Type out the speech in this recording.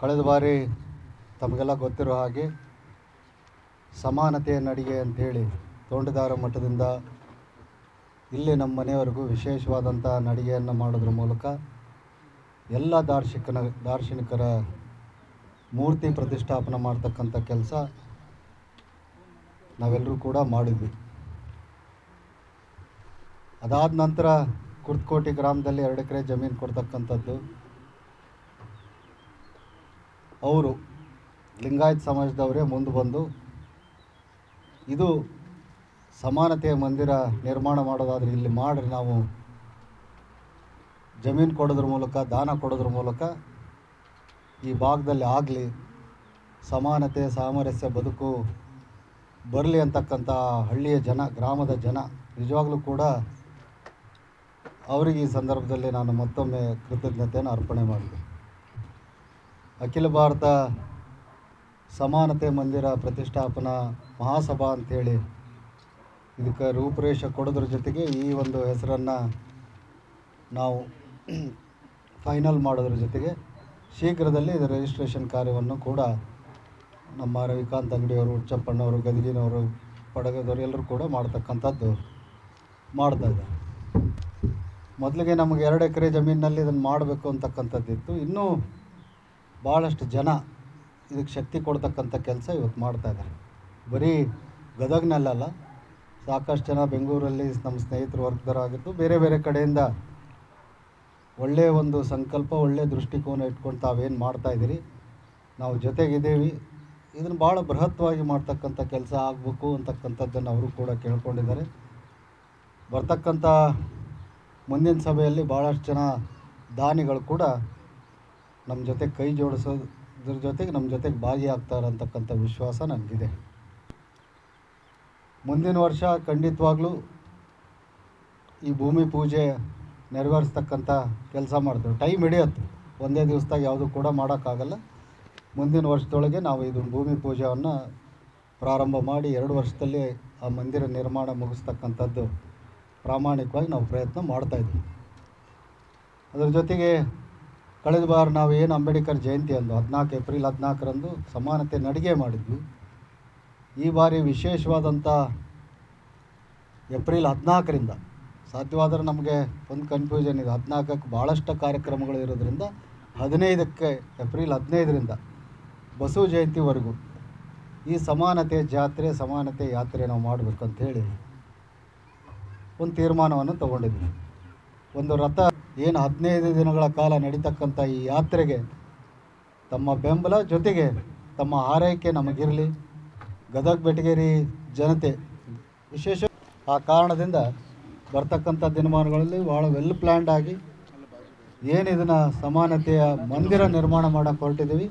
ಕಳೆದ ಬಾರಿ ತಮಗೆಲ್ಲ ಗೊತ್ತಿರೋ ಹಾಗೆ ಸಮಾನತೆಯ ನಡಿಗೆ ಅಂಥೇಳಿ ತೋಂಟದಾರ ಮಠದಿಂದ ಇಲ್ಲಿ ನಮ್ಮ ಮನೆಯವರೆಗೂ ವಿಶೇಷವಾದಂಥ ನಡಿಗೆಯನ್ನು ಮಾಡೋದ್ರ ಮೂಲಕ ಎಲ್ಲ ದಾರ್ಶನಿಕನ ದಾರ್ಶನಿಕರ ಮೂರ್ತಿ ಪ್ರತಿಷ್ಠಾಪನೆ ಮಾಡ್ತಕ್ಕಂಥ ಕೆಲಸ ನಾವೆಲ್ಲರೂ ಕೂಡ ಮಾಡಿದ್ವಿ. ಅದಾದ ನಂತರ ಕುರ್ತಕೋಟಿ ಗ್ರಾಮದಲ್ಲಿ ಎರಡು ಎಕರೆ ಜಮೀನು ಕೊಡ್ತಕ್ಕಂಥದ್ದು. ಅವರು ಲಿಂಗಾಯತ್ ಸಮಾಜದವರೇ ಮುಂದೆ ಬಂದು ಇದು ಸಮಾನತೆಯ ಮಂದಿರ ನಿರ್ಮಾಣ ಮಾಡೋದಾದರೆ ಇಲ್ಲಿ ಮಾಡಿರಿ ನಾವು ಜಮೀನು ಕೊಡೋದ್ರ ಮೂಲಕ, ದಾನ ಕೊಡೋದ್ರ ಮೂಲಕ ಈ ಭಾಗದಲ್ಲಿ ಆಗಲಿ, ಸಮಾನತೆ, ಸಾಮರಸ್ಯ, ಬದುಕು ಬರಲಿ ಅಂತಕ್ಕಂಥ ಹಳ್ಳಿಯ ಜನ, ಗ್ರಾಮದ ಜನ ನಿಜವಾಗಲೂ ಕೂಡ ಅವರಿಗೆ ಈ ಸಂದರ್ಭದಲ್ಲಿ ನಾನು ಮತ್ತೊಮ್ಮೆ ಕೃತಜ್ಞತೆಯನ್ನು ಅರ್ಪಣೆ ಮಾಡಿದೆ ಅಖಿಲ ಭಾರತ ಸಮಾನತೆ ಮಂದಿರ ಪ್ರತಿಷ್ಠಾಪನಾ ಮಹಾಸಭಾ ಅಂಥೇಳಿ ಇದಕ್ಕೆ ರೂಪುರೇಷ ಕೊಡೋದ್ರ ಜೊತೆಗೆ ಈ ಒಂದು ಹೆಸರನ್ನು ನಾವು ಫೈನಲ್ ಮಾಡೋದ್ರ ಜೊತೆಗೆ ಶೀಘ್ರದಲ್ಲಿ ಇದರ ರಿಜಿಸ್ಟ್ರೇಷನ್ ಕಾರ್ಯವನ್ನು ಕೂಡ ನಮ್ಮ ರವಿಕಾಂತ್ ಅಂಗಡಿಯವರು ಹುಚ್ಚಪ್ಪಣ್ಣವರು ಗದಗಿನವರು ಪಡಗದವರು ಎಲ್ಲರೂ ಕೂಡ ಮಾಡ್ತಕ್ಕಂಥದ್ದು ಮಾಡ್ತಾ ಇದ್ದಾರೆ. ಮೊದಲಿಗೆ ನಮಗೆ ಎರಡು ಎಕರೆ ಜಮೀನಿನಲ್ಲಿ ಇದನ್ನು ಮಾಡಬೇಕು ಅಂತಕ್ಕಂಥದ್ದಿತ್ತು. ಇನ್ನೂ ಭಾಳಷ್ಟು ಜನ ಇದಕ್ಕೆ ಶಕ್ತಿ ಕೊಡ್ತಕ್ಕಂಥ ಕೆಲಸ ಇವತ್ತು ಮಾಡ್ತಾ ಇದ್ದಾರೆ. ಬರೀ ಗದಗ್ನಲ್ಲಲ್ಲ, ಸಾಕಷ್ಟು ಜನ ಬೆಂಗಳೂರಲ್ಲಿ ನಮ್ಮ ಸ್ನೇಹಿತರು ವರ್ಗದವರಾಗಿದ್ದು, ಬೇರೆ ಬೇರೆ ಕಡೆಯಿಂದ ಒಳ್ಳೆಯ ಒಂದು ಸಂಕಲ್ಪ ಒಳ್ಳೆಯ ದೃಷ್ಟಿಕೋನ ಇಟ್ಕೊಂಡು ತಾವೇನು ಮಾಡ್ತಾಯಿದ್ದೀರಿ ನಾವು ಜೊತೆಗಿದ್ದೀವಿ. ಇದನ್ನು ಭಾಳ ಬೃಹತ್ವಾಗಿ ಮಾಡ್ತಕ್ಕಂಥ ಕೆಲಸ ಆಗಬೇಕು ಅಂತಕ್ಕಂಥದ್ದನ್ನು ಅವರು ಕೂಡ ಕೇಳ್ಕೊಂಡಿದ್ದಾರೆ. ಬರ್ತಕ್ಕಂಥ ಮುಂದಿನ ಸಭೆಯಲ್ಲಿ ಭಾಳಷ್ಟು ಜನ ದಾನಿಗಳು ಕೂಡ ನಮ್ಮ ಜೊತೆ ಕೈ ಜೋಡಿಸೋದ್ರ ಜೊತೆಗೆ ನಮ್ಮ ಜೊತೆಗೆ ಭಾಗಿಯಾಗ್ತಾರೆ ಅಂತಕ್ಕಂಥ ವಿಶ್ವಾಸ ನನಗಿದೆ. ಮುಂದಿನ ವರ್ಷ ಖಂಡಿತವಾಗ್ಲೂ ಈ ಭೂಮಿ ಪೂಜೆ ನೆರವೇರಿಸ್ತಕ್ಕಂಥ ಕೆಲಸ ಮಾಡ್ತೇವೆ. ಟೈಮ್ ಹಿಡಿಯುತ್ತೆ. ಒಂದೇ ದಿವಸದಾಗ ಯಾವುದು ಕೂಡ ಮಾಡೋಕ್ಕಾಗಲ್ಲ. ಮುಂದಿನ ವರ್ಷದೊಳಗೆ ನಾವು ಇದು ಭೂಮಿ ಪೂಜೆಯನ್ನು ಪ್ರಾರಂಭ ಮಾಡಿ ಎರಡು ವರ್ಷದಲ್ಲಿ ಆ ಮಂದಿರ ನಿರ್ಮಾಣ ಮುಗಿಸ್ತಕ್ಕಂಥದ್ದು ಪ್ರಾಮಾಣಿಕವಾಗಿ ನಾವು ಪ್ರಯತ್ನ ಮಾಡ್ತಾಯಿದ್ವಿ ಅದರ ಜೊತೆಗೆ ಕಳೆದ ಬಾರ ನಾವು ಏನು ಅಂಬೇಡ್ಕರ್ ಜಯಂತಿ ಅಂದು ಹದಿನಾಲ್ಕು ಏಪ್ರಿಲ್ ಹದಿನಾಲ್ಕರಂದು ಸಮಾನತೆ ನಡಿಗೆ ಮಾಡಿದ್ವಿ. ಈ ಬಾರಿ ವಿಶೇಷವಾದಂಥ ಏಪ್ರಿಲ್ ಹದಿನಾಲ್ಕರಿಂದ ಸಾಧ್ಯವಾದರೆ ನಮಗೆ ಒಂದು ಕನ್ಫ್ಯೂಷನ್ ಇದೆ. ಹದಿನಾಲ್ಕಕ್ಕೆ ಭಾಳಷ್ಟು ಕಾರ್ಯಕ್ರಮಗಳು ಇರೋದ್ರಿಂದ ಹದಿನೈದಕ್ಕೆ ಏಪ್ರಿಲ್ ಹದಿನೈದರಿಂದ ಬಸವ ಜಯಂತಿವರೆಗೂ ಈ ಸಮಾನತೆ ಜಾತ್ರೆ, ಸಮಾನತೆ ಯಾತ್ರೆ ನಾವು ಮಾಡಬೇಕು ಹೇಳಿ ಒಂದು ತೀರ್ಮಾನವನ್ನು ತಗೊಂಡಿದ್ವಿ. ಒಂದು ರಥ ಏನು ಹದಿನೈದು ದಿನಗಳ ಕಾಲ ನಡೀತಕ್ಕಂಥ ಈ ಯಾತ್ರೆಗೆ ತಮ್ಮ ಬೆಂಬಲ ಜೊತೆಗೆ ತಮ್ಮ ಆರೈಕೆ ನಮಗಿರಲಿ. ಗದಗ, ಬೆಟಗೇರಿ ಜನತೆ ವಿಶೇಷ ಆ ಕಾರಣದಿಂದ ಬರ್ತಕ್ಕಂಥ ದಿನಮಾನಗಳಲ್ಲಿ ಭಾಳ ವೆಲ್ ಪ್ಲ್ಯಾಂಡ್ ಆಗಿ ಏನು ಸಮಾನತೆಯ ಮಂದಿರ ನಿರ್ಮಾಣ ಮಾಡೋಕ್ಕೆ ಹೊರಟಿದ್ದೀವಿ.